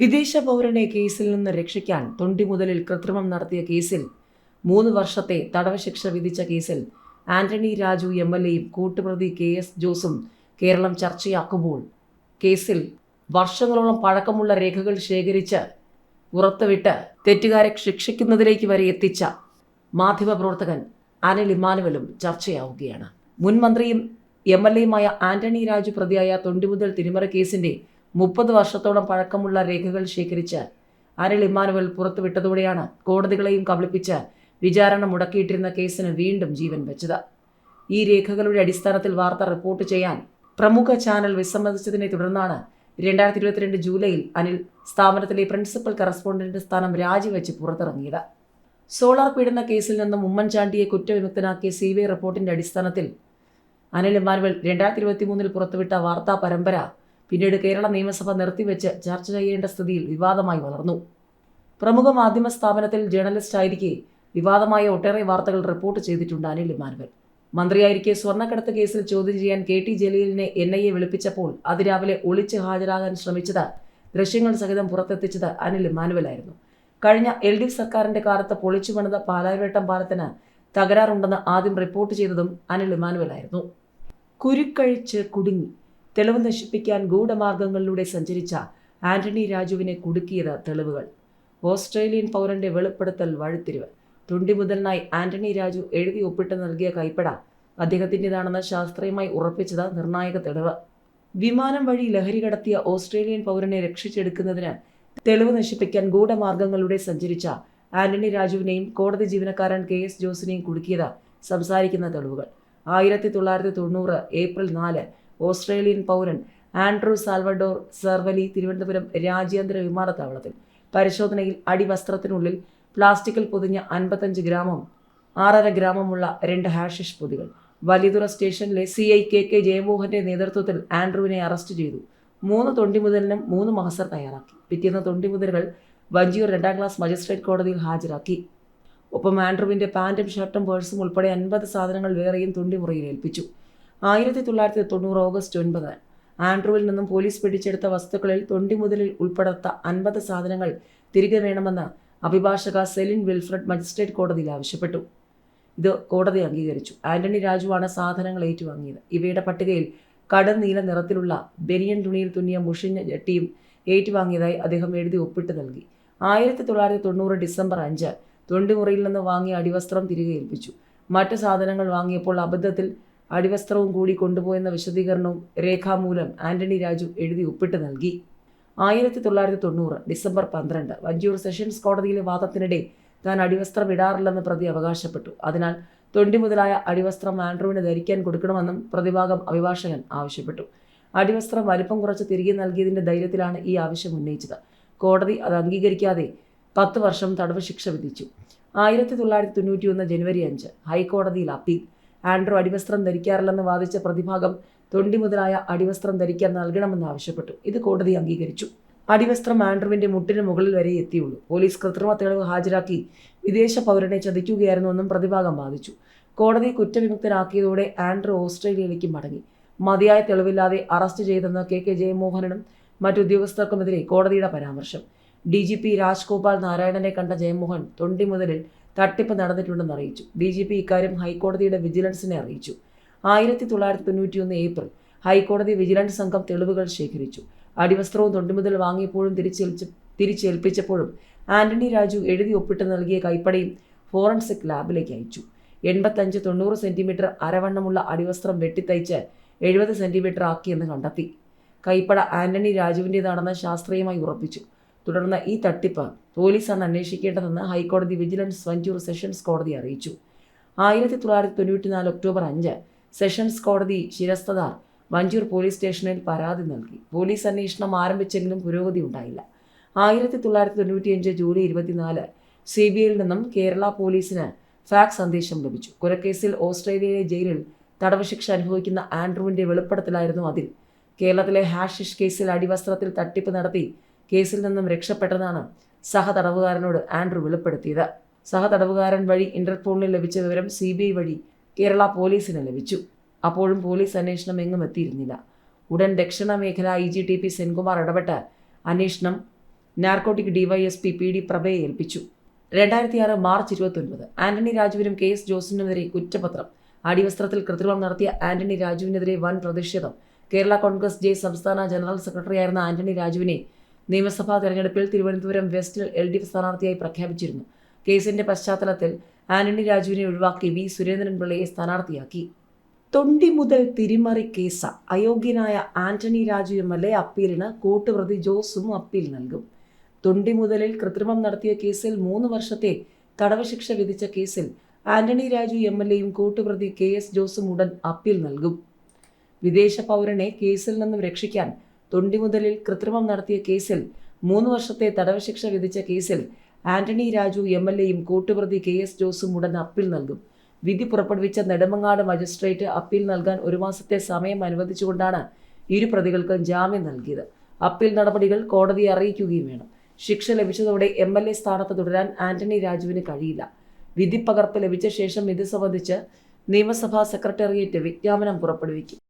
വിദേശ പൗരനെ കേസിൽ നിന്ന് രക്ഷിക്കാൻ തൊണ്ടി മുതലിൽ കൃത്രിമം നടത്തിയ കേസിൽ മൂന്ന് വർഷത്തെ തടവ് ശിക്ഷ വിധിച്ച കേസിൽ ആന്റണി രാജു എം എൽ എയും കൂട്ടുപ്രതി കെ എസ് ജോസും കേരളം ചർച്ചയാക്കുമ്പോൾ കേസിൽ വർഷങ്ങളോളം പഴക്കമുള്ള രേഖകൾ ശേഖരിച്ച് പുറത്തുവിട്ട് തെറ്റുകാരെ ശിക്ഷിക്കുന്നതിലേക്ക് വരെ എത്തിച്ച മാധ്യമപ്രവർത്തകൻ അനിൽ ഇമ്മാനുവലും ചർച്ചയാവുകയാണ്. മുൻ മന്ത്രിയും എം എൽ എയുമായ ആന്റണി രാജു പ്രതിയായ തൊണ്ടിമുതൽ തിരുമറ കേസിന്റെ മുപ്പത് വർഷത്തോളം പഴക്കമുള്ള രേഖകൾ ശേഖരിച്ച് അനിൽ ഇമ്മാനുവൽ പുറത്തുവിട്ടതോടെയാണ് കോടതികളെയും കബളിപ്പിച്ച് വിചാരണ മുടക്കിയിട്ടിരുന്ന കേസിന് വീണ്ടും ജീവൻ വെച്ചത്. ഈ രേഖകളുടെ അടിസ്ഥാനത്തിൽ വാർത്ത റിപ്പോർട്ട് ചെയ്യാൻ പ്രമുഖ ചാനൽ വിസമ്മതിച്ചതിനെ തുടർന്നാണ് രണ്ടായിരത്തി ഇരുപത്തിരണ്ട് ജൂലൈയിൽ അനിൽ സ്ഥാപനത്തിലെ പ്രിൻസിപ്പൽ കറസ്പോണ്ടന്റ് സ്ഥാനം രാജിവെച്ച് പുറത്തിറങ്ങിയത്. സോളാർ പീഡന കേസിൽ നിന്നും ഉമ്മൻചാണ്ടിയെ കുറ്റവിമുക്തനാക്കിയ സി ബി ഐ റിപ്പോർട്ടിന്റെ അടിസ്ഥാനത്തിൽ അനിൽ ഇമ്മാനുവൽ രണ്ടായിരത്തി ഇരുപത്തി മൂന്നിൽ പുറത്തുവിട്ട വാർത്താ പരമ്പര പിന്നീട് കേരള നിയമസഭ നിർത്തിവെച്ച് ചർച്ച ചെയ്യേണ്ട സ്ഥിതിയിൽ വിവാദമായി വളർന്നു. പ്രമുഖ മാധ്യമ സ്ഥാപനത്തിൽ ജേർണലിസ്റ്റ് ആയിരിക്കെ വിവാദമായ ഒട്ടേറെ വാർത്തകൾ റിപ്പോർട്ട് ചെയ്തിട്ടുണ്ട് അനിൽ ഇമാനുവൽ മന്ത്രിയായിരിക്കെ സ്വർണക്കടത്ത് കേസിൽ ചോദ്യം ചെയ്യാൻ കെ ടി ജലീലിനെ എൻ ഐ എ വിളിപ്പിച്ചപ്പോൾ അതിരാവിലെ ഒളിച്ച് ഹാജരാകാൻ ശ്രമിച്ചത് ദൃശ്യങ്ങൾ സഹിതം പുറത്തെത്തിച്ചത് അനിൽ ഇമാനുവൽ ആയിരുന്നു. കഴിഞ്ഞ എൽ ഡി എഫ് സർക്കാരിന്റെ കാലത്ത് പൊളിച്ചു പണിത പാലാരിവട്ടം പാലത്തിന് തകരാറുണ്ടെന്ന് ആദ്യം റിപ്പോർട്ട് ചെയ്തതും അനിൽ ഇമാനുവൽ ആയിരുന്നു. കുരുക്കഴിച്ച് കുടുങ്ങി. തെളിവ് നശിപ്പിക്കാൻ ഗൂഢമാർഗങ്ങളിലൂടെ സഞ്ചരിച്ച ആന്റണി രാജുവിനെ കുടുക്കിയത് തെളിവുകൾ. ഓസ്ട്രേലിയൻ പൗരന്റെ വെളിപ്പെടുത്തൽ വഴിത്തിരിവ്. തുണ്ടി മുതലിനായി ആന്റണി രാജു എഴുതി ഒപ്പിട്ട് നൽകിയ കൈപ്പട അദ്ദേഹത്തിന്റെതാണെന്ന് ശാസ്ത്രീയമായി ഉറപ്പിച്ചത് നിർണായക തെളിവ്. വിമാനം വഴി ലഹരി കടത്തിയ ഓസ്ട്രേലിയൻ പൗരനെ രക്ഷിച്ചെടുക്കുന്നതിന് തെളിവ് നശിപ്പിക്കാൻ ഗൂഢമാർഗങ്ങളിലൂടെ സഞ്ചരിച്ച ആന്റണി രാജുവിനെയും കോടതി ജീവനക്കാരൻ കെ എസ് ജോസിനെയും കുടുക്കിയത് സംസാരിക്കുന്ന തെളിവുകൾ. ആയിരത്തി തൊള്ളായിരത്തി തൊണ്ണൂറ് ഏപ്രിൽ നാല് ഓസ്ട്രേലിയൻ പൗരൻ ആൻഡ്രൂ സാൽവഡോർ സെർവലി തിരുവനന്തപുരം രാജ്യാന്തര വിമാനത്താവളത്തിൽ പരിശോധനയിൽ അടിവസ്ത്രത്തിനുള്ളിൽ പ്ലാസ്റ്റിക്കിൽ പൊതിഞ്ഞ അൻപത്തഞ്ച് ഗ്രാമം ആറര ഗ്രാമമുള്ള രണ്ട് ഹാഷിഷ് പൊതികൾ. വലിയതുറ സ്റ്റേഷനിലെ സി ഐ കെ കെ ജയമോഹന്റെ നേതൃത്വത്തിൽ ആൻഡ്രൂവിനെ അറസ്റ്റ് ചെയ്തു. മൂന്ന് തൊണ്ടിമുതലിനും മൂന്ന് മഹസർ തയ്യാറാക്കി. പിറ്റേന്ന് തൊണ്ടിമുതലുകൾ വഞ്ചിയൂർ രണ്ടാം ക്ലാസ് മജിസ്ട്രേറ്റ് കോടതിയിൽ ഹാജരാക്കി. ഒപ്പം ആൻഡ്രൂവിന്റെ പാന്റും ഷർട്ടും പേഴ്സും ഉൾപ്പെടെ അൻപത് സാധനങ്ങൾ വേറെയും തൊണ്ടിമുറിയിൽ ഏൽപ്പിച്ചു. ആയിരത്തി തൊള്ളായിരത്തി തൊണ്ണൂറ് ഓഗസ്റ്റ് ഒൻപത്. ആൻഡ്രുവിൽ നിന്നും പോലീസ് പിടിച്ചെടുത്ത വസ്തുക്കളിൽ തൊണ്ടി മുതലിൽ ഉൾപ്പെടുത്ത അൻപത് സാധനങ്ങൾ തിരികെ വേണമെന്ന് അഭിഭാഷക സെലിൻ വിൽഫ്രഡ് മജിസ്ട്രേറ്റ് കോടതിയിൽ ആവശ്യപ്പെട്ടു. ഇത് കോടതി അംഗീകരിച്ചു. ആന്റണി രാജുവാണ് സാധനങ്ങൾ ഏറ്റുവാങ്ങിയത്. ഇവയുടെ പട്ടികയിൽ കടൽ നീല നിറത്തിലുള്ള ബെനിയൻ തുണിയിൽ തുന്നിയ മുഷിഞ്ഞ ജട്ടിയും ഏറ്റുവാങ്ങിയതായി അദ്ദേഹം എഴുതി ഒപ്പിട്ട് നൽകി. ആയിരത്തി തൊള്ളായിരത്തി തൊണ്ണൂറ് ഡിസംബർ അഞ്ച് തൊണ്ടിമുറിയിൽ നിന്ന് വാങ്ങിയ അടിവസ്ത്രം തിരികെ ഏൽപ്പിച്ചു. മറ്റു സാധനങ്ങൾ വാങ്ങിയപ്പോൾ അബദ്ധത്തിൽ അടിവസ്ത്രവും കൂടി കൊണ്ടുപോയെന്ന വിശദീകരണവും രേഖാമൂലം ആന്റണി രാജു എഴുതി ഒപ്പിട്ട് നൽകി. ആയിരത്തി തൊള്ളായിരത്തി തൊണ്ണൂറ് ഡിസംബർ പന്ത്രണ്ട് വഞ്ചിയൂർ സെഷൻസ് കോടതിയിലെ വാദത്തിനിടെ താൻ അടിവസ്ത്രം ഇടാറില്ലെന്ന് പ്രതി അവകാശപ്പെട്ടു. അതിനാൽ തൊണ്ടി മുതലായ അടിവസ്ത്രം ആൻഡ്രൂവിന് ധരിക്കാൻ കൊടുക്കണമെന്നും പ്രതിഭാഗം അഭിഭാഷകൻ ആവശ്യപ്പെട്ടു. അടിവസ്ത്രം വലിപ്പം കുറച്ച് തിരികെ നൽകിയതിന്റെ ധൈര്യത്തിലാണ് ഈ ആവശ്യം ഉന്നയിച്ചത്. കോടതി അത് അംഗീകരിക്കാതെ പത്ത് വർഷം തടവ് ശിക്ഷ വിധിച്ചു. ആയിരത്തി തൊള്ളായിരത്തി തൊണ്ണൂറ്റി ഒന്ന് ജനുവരി അഞ്ച് ഹൈക്കോടതിയിൽ അപ്പീൽ. ആൻഡ്രൂ അടിവസ്ത്രം ധരിക്കാറില്ലെന്ന് വാദിച്ച പ്രതിഭാഗം തൊണ്ടി മുതലായ അടിവസ്ത്രം ധരിക്കാൻ നൽകണമെന്ന് ആവശ്യപ്പെട്ടു. ഇത് കോടതി അംഗീകരിച്ചു. അടിവസ്ത്രം ആൻഡ്രുവിന്റെ മുട്ടിന് മുകളിൽ വരെ എത്തിയുള്ളൂ. പോലീസ് കൃത്രിമ തെളിവ് ഹാജരാക്കി വിദേശ പൗരനെ ചതിക്കുകയായിരുന്നുവെന്നും പ്രതിഭാഗം വാദിച്ചു. കോടതി കുറ്റവിമുക്തനാക്കിയതോടെ ആൻഡ്രു ഓസ്ട്രേലിയയിലേക്ക് മടങ്ങി. മതിയായ തെളിവില്ലാതെ അറസ്റ്റ് ചെയ്തെന്ന് കെ കെ ജയമോഹനനും മറ്റുദ്യോഗസ്ഥർക്കുമെതിരെ കോടതിയുടെ പരാമർശം. ഡി ജി പി രാജ്ഗോപാൽ നാരായണനെ കണ്ട ജയമോഹൻ തൊണ്ടി മുതലിൽ തട്ടിപ്പ് നടന്നിട്ടുണ്ടെന്ന് അറിയിച്ചു. ഡി ജി പി ഇക്കാര്യം ഹൈക്കോടതിയുടെ വിജിലൻസിനെ അറിയിച്ചു. ആയിരത്തി തൊള്ളായിരത്തി തൊണ്ണൂറ്റിയൊന്ന് ഏപ്രിൽ ഹൈക്കോടതി വിജിലൻസ് സംഘം തെളിവുകൾ ശേഖരിച്ചു. അടിവസ്ത്രവും തൊണ്ടുമുതൽ വാങ്ങിയപ്പോഴും തിരിച്ചേൽപ്പിച്ച തിരിച്ചേൽപ്പിച്ചപ്പോഴും ആന്റണി രാജു എഴുതി ഒപ്പിട്ട് നൽകിയ കൈപ്പടയും ഫോറൻസിക് ലാബിലേക്ക് അയച്ചു. എൺപത്തഞ്ച് തൊണ്ണൂറ് സെന്റിമീറ്റർ അരവണ്ണമുള്ള അടിവസ്ത്രം വെട്ടിത്തയ്ച്ച് എഴുപത് സെന്റിമീറ്റർ ആക്കിയെന്ന് കണ്ടെത്തി. കൈപ്പട ആന്റണി രാജുവിന്റെതാണെന്ന് ശാസ്ത്രീയമായി ഉറപ്പിച്ചു. തുടർന്ന് ഈ തട്ടിപ്പ് പോലീസാണ് അന്വേഷിക്കേണ്ടതെന്ന് ഹൈക്കോടതി വിജിലൻസ് വഞ്ചൂർ സെഷൻസ് കോടതി അറിയിച്ചു. ആയിരത്തി തൊള്ളായിരത്തി തൊണ്ണൂറ്റിനാല് ഒക്ടോബർ അഞ്ച് സെഷൻസ് കോടതി ശിരസ്തദാർ വഞ്ചൂർ പോലീസ് സ്റ്റേഷനിൽ പരാതി നൽകി. പോലീസ് അന്വേഷണം ആരംഭിച്ചെങ്കിലും പുരോഗതി ഉണ്ടായില്ല. ആയിരത്തി തൊള്ളായിരത്തി തൊണ്ണൂറ്റിയഞ്ച് ജൂലൈ ഇരുപത്തിനാല് സി ബി ഐയിൽ നിന്നും കേരള പോലീസിന് ഫാക്സ് സന്ദേശം ലഭിച്ചു. കൊലക്കേസിൽ ഓസ്ട്രേലിയയിലെ ജയിലിൽ തടവ് ശിക്ഷ അനുഭവിക്കുന്ന ആൻഡ്രുവിന്റെ വെളിപ്പെടുത്തലായിരുന്നു അതിൽ. കേരളത്തിലെ ഹാഷിഷ് കേസിൽ അടിവസ്ത്രത്തിൽ തട്ടിപ്പ് നടത്തി കേസിൽ നിന്നും രക്ഷപ്പെട്ടതാണ് സഹതടവുകാരനോട് ആൻഡ്രു വെളിപ്പെടുത്തിയത്. സഹതടവുകാരൻ വഴി ഇന്റർപോളിന് ലഭിച്ച വിവരം സി ബി ഐ വഴി കേരള പോലീസിന് ലഭിച്ചു. അപ്പോഴും പോലീസ് അന്വേഷണം എങ്ങും എത്തിയിരുന്നില്ല. ഉടൻ ദക്ഷിണ മേഖല I G T P Senkumar ഇടപെട്ട് അന്വേഷണം നാർക്കോട്ടിക് ഡിവൈഎസ്പി പി ഡി പ്രഭയെ ഏൽപ്പിച്ചു. രണ്ടായിരത്തി ആറ് മാർച്ച് ഇരുപത്തൊൻപത് ആന്റണി രാജുവിനും കെ എസ് ജോസിനുമെതിരെ കുറ്റപത്രം. അടിവസ്ത്രത്തിൽ കൃത്രിമം നടത്തിയ ആന്റണി രാജുവിനെതിരെ വൻ പ്രതിഷേധം. കേരള കോൺഗ്രസ് ജെ സംസ്ഥാന ജനറൽ സെക്രട്ടറിയായിരുന്ന ആന്റണി രാജുവിനെ നിയമസഭാ തെരഞ്ഞെടുപ്പിൽ തിരുവനന്തപുരം വെസ്റ്റിൽ എൽ ഡി എഫ് സ്ഥാനാർത്ഥിയായി പ്രഖ്യാപിച്ചിരുന്നു. കേസിന്റെ പശ്ചാത്തലത്തിൽ ആന്റണി രാജുവിനെ ഒഴിവാക്കി വി സുരേന്ദ്രൻപിള്ളയെ സ്ഥാനാർത്ഥിയാക്കി. തൊണ്ടി മുതൽ തിരിമറി കേസ അയോഗ്യനായ Antony Raju M L A അപ്പീലിന് കൂട്ടുപ്രതി ജോസും അപ്പീൽ നൽകും. തൊണ്ടി മുതലിൽ കൃത്രിമം നടത്തിയ കേസിൽ മൂന്ന് വർഷത്തെ തടവ് ശിക്ഷ വിധിച്ച കേസിൽ ആന്റണി രാജു എം എൽ എയും കൂട്ടുപ്രതി കെ എസ് ജോസും ഉടൻ അപ്പീൽ നൽകും. വിദേശ പൗരനെ കേസിൽ നിന്നും രക്ഷിക്കാൻ തൊണ്ടിമുതലിൽ കൃത്രിമം നടത്തിയ കേസിൽ മൂന്ന് വർഷത്തെ തടവ് ശിക്ഷ വിധിച്ച കേസിൽ ആന്റണി രാജു എം എൽ എയും കൂട്ടുപ്രതി കെ എസ് ജോസും ഉടൻ അപ്പീൽ നൽകും. വിധി പുറപ്പെടുവിച്ച നെടുമങ്ങാട് മജിസ്ട്രേറ്റ് അപ്പീൽ നൽകാൻ ഒരു മാസത്തെ സമയം അനുവദിച്ചുകൊണ്ടാണ് ഇരു പ്രതികൾക്കും ജാമ്യം നൽകിയത്. അപ്പീൽ നടപടികൾ കോടതിയെ അറിയിക്കുകയും വേണം. ശിക്ഷ ലഭിച്ചതോടെ എം എൽ എ സ്ഥാനത്ത് തുടരാൻ ആന്റണി രാജുവിന് കഴിയില്ല. വിധി പകർപ്പ് ലഭിച്ച ശേഷം ഇത് സംബന്ധിച്ച് നിയമസഭാ സെക്രട്ടേറിയറ്റ് വിജ്ഞാപനം പുറപ്പെടുവിക്കും.